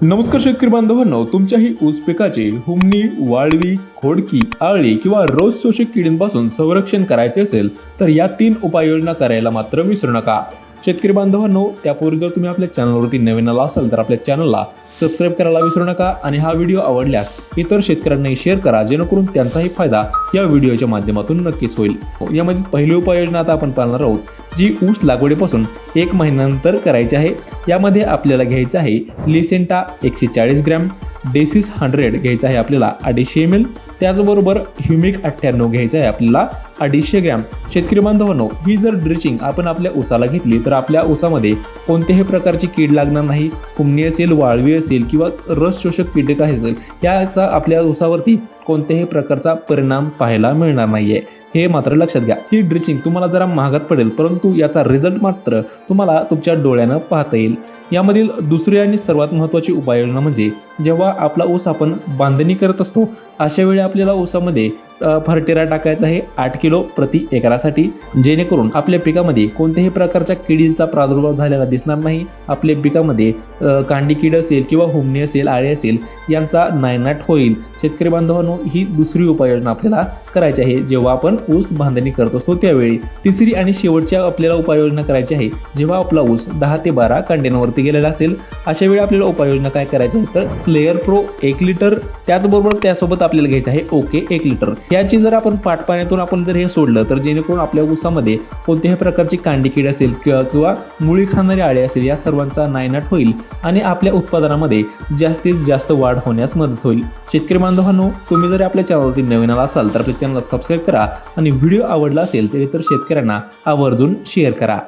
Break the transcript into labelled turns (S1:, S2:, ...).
S1: नमस्कार शेतकरी बांधवांनो तुमच्याही ऊस पिकाचे हुमणी वाळवी खोडकी आळी किंवा रोज शोषक किडींपासून संरक्षण करायचे असेल तर या तीन उपाययोजना करायला मात्र विसरू नका. शेतकरी बांधवांनो त्यापूर्वी जर तुम्ही आपल्या चॅनलवरती नवीन आला असाल तर आपल्या चॅनलला सबस्क्राईब करायला विसरू नका आणि हा व्हिडिओ आवडल्यास इतर शेतकऱ्यांनाही शेअर करा जेणेकरून त्यांचाही फायदा या व्हिडिओच्या माध्यमातून नक्कीच होईल. हो, यामध्ये पहिली उपाययोजना आता आपण पाहणार आहोत जी ऊस लागवडीपासून एक महिन्यानंतर करायची आहे. यामध्ये आपल्याला घ्यायचं आहे लिसेंटा एकशे चाळीस ग्रॅम डेसिस हंड्रेड घ्यायचं आहे आपल्याला अडीचशे एम एल त्याचबरोबर ह्युमिक अठ्ठ्याण्णव घ्यायचं आहे आपल्याला अडीचशे ग्रॅम. शेतकरी बांधवांनो ही जर ड्रिचिंग आपण आपल्या ऊसाला घेतली तर आपल्या ऊसामध्ये कोणत्याही प्रकारची कीड लागणार नाही. कुमणी असेल वाळवी असेल किंवा रस शोषक कीटक असेल याचा आपल्या ऊसावरती कोणत्याही प्रकारचा परिणाम पाहायला मिळणार नाही आहे हे मात्र लक्षात घ्या. ही ड्रिचिंग तुम्हाला जरा महागात पडेल परंतु याचा रिझल्ट मात्र तुम्हाला तुमच्या डोळ्यानं पाहता येईल. यामधील दुसरी आणि सर्वात महत्त्वाची उपाययोजना म्हणजे जेव्हा आपला ऊस आपण बांधणी करत असतो अशा वेळी आपल्याला ऊसामध्ये फर्टेरा टाकायचा आहे आठ किलो प्रति एकरासाठी. जेणेकरून आपल्या पिकामध्ये कोणत्याही प्रकारच्या किडींचा प्रादुर्भाव झालेला दिसणार नाही. आपल्या पिकामध्ये कांडी किड असेल किंवा हुमणी असेल आळे असेल यांचा नायनाट होईल. शेतकरी बांधवांनो ही दुसरी उपाययोजना आपल्याला करायची आहे. जेव्हा आपण ऊस बांधणी करत असतो त्यावेळी तिसरी आणि शेवटच्या आपल्याला उपाययोजना करायची आहे. जेव्हा आपला ऊस दहा ते बारा कांड्यांवरती गेलेला असेल अशा वेळी आपल्याला उपाययोजना काय करायची आहे तर प्लेअर प्रो एक लिटर त्याचबरोबर त्यासोबत आपल्याला घ्यायचं आहे. ओके एक लिटर. याची जर आपण पाटपाण्यातून आपण जर हे सोडलं तर जेणेकरून आपल्या ऊसामध्ये कोणत्याही प्रकारची कांडी कीड असेल किंवा किंवा मुळी खाणारी आळे असेल या सर्वांचा नायनाट होईल आणि आपल्या उत्पादनामध्ये जास्तीत जास्त वाढ होण्यास मदत होईल. शेतकरी बांधवांनो तुम्ही जर आपल्या चॅनलवरती नवीन आला असाल तर आपल्या चॅनलला सबस्क्राईब करा आणि व्हिडिओ आवडला असेल तर इतर शेतकऱ्यांना आवर्जून शेअर करा.